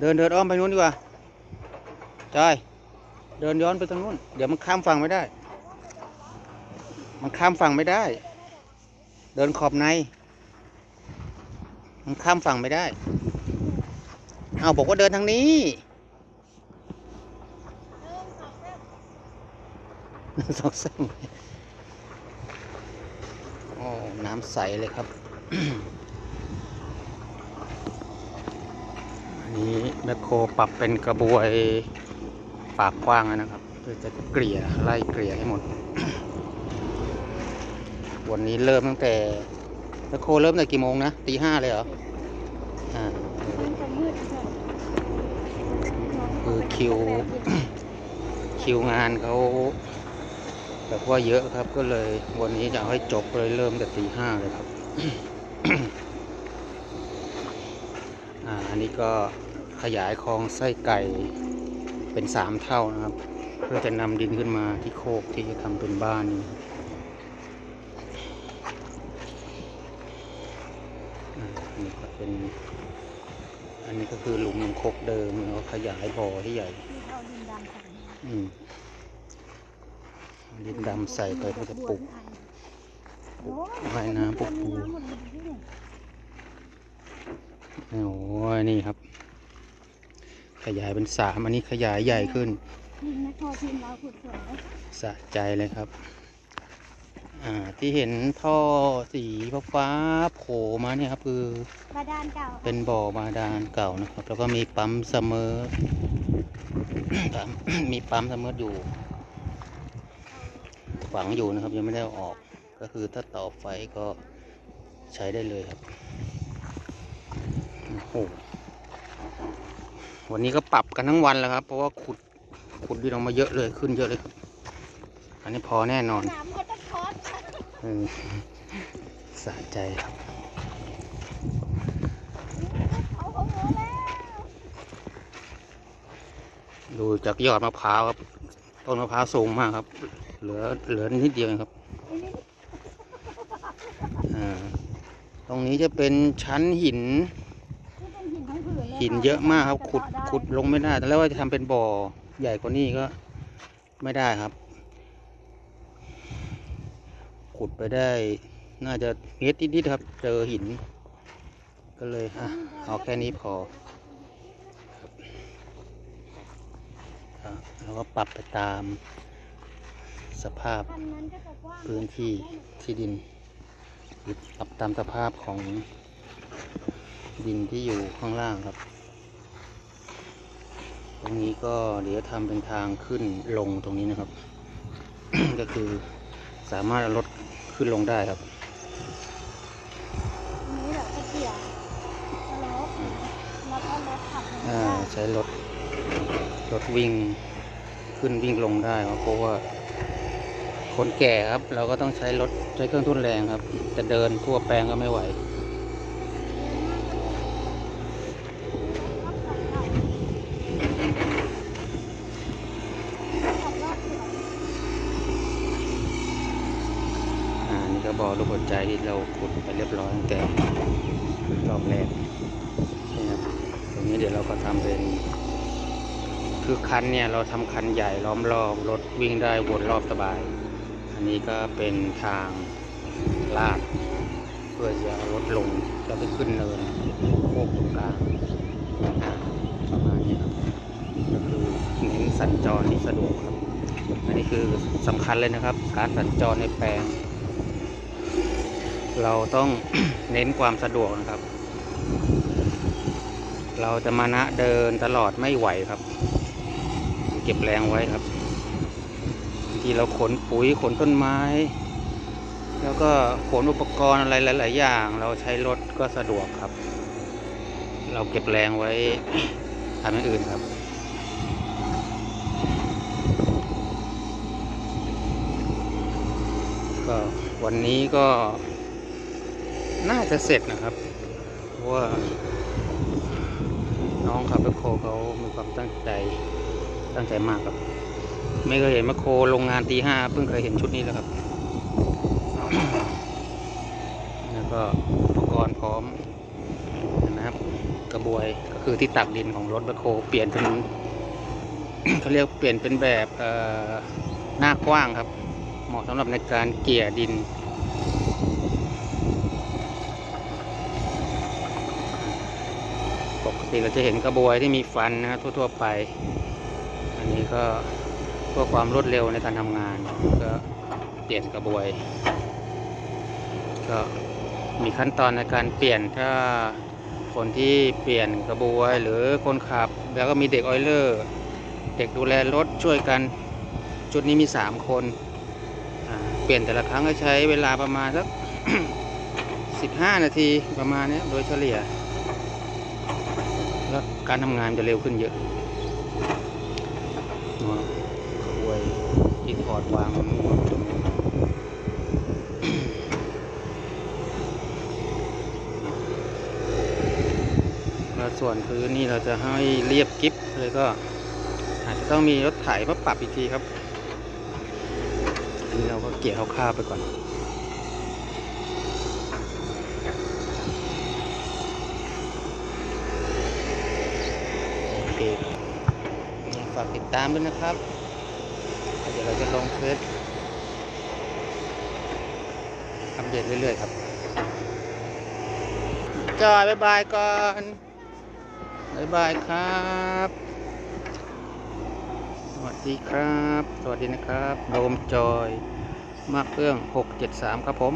เดินเดินอ้อมไปนู้นดีกว่าจอยเดินย้อนไปทางนู้น เดี๋ยวมันข้ามฝั่งไม่ได้ มันข้ามฝั่งไม่ได้ เดินขอบใน มันข้ามฝั่งไม่ได้ เอาบอกว่าเดินทางนี้ สองเส้นโอ้ น้ำใสเลยครับ นี้แมคโครปรับเป็นกระบวยปากกว้างนะครับ เพื่อจะเกลี่ยไล่เกลี่ยให้หมด วันนี้เริ่มตั้งแต่แมคโครเริ่มตั้งแต่กี่โมงนะตีห้าเลยเหรออ่าคือคิวคิวงานเขาแบบว่าเยอะครับก็เลยวันนี้จะให้จบเลยเริ่มแต่ตีห้าเลยครับ อ่าอันนี้ก็ ขยายคลองไส้ไก่เป็นสามเท่านะครับ เพื่อจะนำดินขึ้นมาที่โคกที่จะทำเป็นบ้านนี่อ่าอันนี้ก็เป็น อันนี้ก็คือหลุมหลุมโคกเดิมแล้วขยายบ่อที่ใหญ่ดินดำใส่ไปก็จะปลูกโอ้ว่ายน้ำปลูกปูน้ำหมดเลยที่เนี่ยโอ้ยนี่ครับ ขยายเป็นสามอันนี้ขยายใหญ่ขึ้นทีมนักโทษทีมเราขุดสวยสะใจเลยครับ อ่าที่เห็นท่อสีฟ้าโผล่มาเนี่ยครับ คือบาดาลเก่าเป็นบ่อบาดาลเก่านะครับ แล้วก็มีปั๊มเสมอมีปั๊มเสมออยู่ฝังอยู่นะครับ ยังไม่ได้อออกก็คือถ้าต่อไฟก็ใช้ได้เลยครับโอ้โห วันนี้ก็ปรับกันทั้งวันแล้วครับ เพราะว่าขุดขุดดินออกมาเยอะเลยขึ้นเยอะเลยครับอันนี้พอแน่นอนน้ำก็จะช็อตเออสะใจครับเขาเขาโง่แล้วดูจากยอดมะพร้าวครับ ต้นมะพร้าวสูงมากครับ เหลือเหลือนิดเดียวเองครับไอ้นี่อ่าตรงนี้จะเป็นชั้นหินที่เป็น หินเยอะมากครับ ขุดขุดลงไม่ได้แต่แล้วว่าจะทำเป็นบ่อใหญ่กว่านี้ก็ไม่ได้ครับ ขุดไปได้น่าจะเมตรนิดๆครับ เจอหิน ก็เลยอะเอาแค่นี้พอครับแล้วก็ปรับไปตามสภาพพื้นที่ที่ดิน ปรับตามสภาพของ ดินที่อยู่ข้างล่างครับ ตรงนี้ก็เดี๋ยวทำเป็นทางขึ้นลงตรงนี้นะครับ ก็คือสามารถเอารถขึ้นลงได้ครับอันนี้เดี๋ยวจะเกี่ยวสโลปแล้วก็รถขับลงอ่าได้ใช้รถรถวิ่งขึ้นวิ่งลงได้ครับเพราะว่าคนแก่ครับ เราก็ต้องใช้รถใช้เครื่องทุนแรงครับ จะเดินทั่วแปลงก็ไม่ไหว ขับรอบสวน อ่านี่ก็บ่อรูปหัวใจที่เราขุดไปเรียบร้อยตั้งแต่รอบแรกนี่ครับตรงนี้เดี๋ยวเราก็ทำเป็นคือคันเนี่ยเราทำคันใหญ่ล้อมรอบรถวิ่งได้วนรอบสบาย อันนี้ก็เป็นทางลาดเพื่อจะเอารถลงแล้วไปขึ้นเนินโคกตรงกลางประมาณนี้ครับก็คือเน้นสัญจรที่สะดวกครับอันนี้คือสำคัญเลยนะครับ การสัญจรในแปลง เราต้องเน้นความสะดวกนะครับ เราจะมานะเดินตลอดไม่ไหวครับ เก็บแรงไว้ครับ ที่เราขนปุ๋ยขนต้นไม้ แล้วก็ขนอุปกรณ์อะไรหลาย ๆ อย่าง เราใช้รถก็สะดวกครับ เราเก็บแรงไว้ทำอย่างอื่นครับก็วันนี้ก็ น่าจะเสร็จนะครับเพราะว่า น้องขับแมคโครเขามีความตั้งใจตั้งใจมากครับ ไม่เคยเห็นแมคโครโรงงานตีห้าเพิ่งเคยเห็นชุดนี้แล้วครับ แล้วก็อุปกรณ์พร้อมนะครับ กระบวยก็คือที่ตักดินของรถแบคโฮเปลี่ยนเป็นเขาเรียกเปลี่ยนเป็นแบบหน้ากว้างครับ เหมาะสำหรับในการเกี่ยดิน ปกติเราจะเห็นกระบวยที่มีฟันนะครับทั่ว ๆ ไป อันนี้ก็เพื่อความรวดเร็วในการทำงาน ก็เปลี่ยนกระบวย ก็มีขั้นตอนในการเปลี่ยนถ้าคนที่เปลี่ยนกระบวยหรือคนขับ แล้วก็มีเด็กออยเลอร์ เด็กดูแลรถช่วยกันจุดนี้มี 3 คนเปลี่ยนแต่ละครั้งก็ใช้เวลาประมาณสัก 15 นาทีประมาณนี้โดยเฉลี่ย การทำงานจะเร็วขึ้นเยอะเนาะกระบวยที่ถอดวางตรงนี้ตรงนี้แล้วส่วนพื้นนี่เราจะให้เรียบกิฟเลยก็อาจจะต้องมีรถไถมาปรับอีกทีครับอันนี้เราก็เกี่ยวคร่าวไปก่อน โอเคฝากติดตามด้วยนะครับ เดี๋ยวเราจะลงเฟซอัปเดตเรื่อยๆครับจอยบายบายก่อนบายบายครับ สวัสดีครับ สวัสดีนะครับ โดมจอย มากเครื่อง 673 ครับผม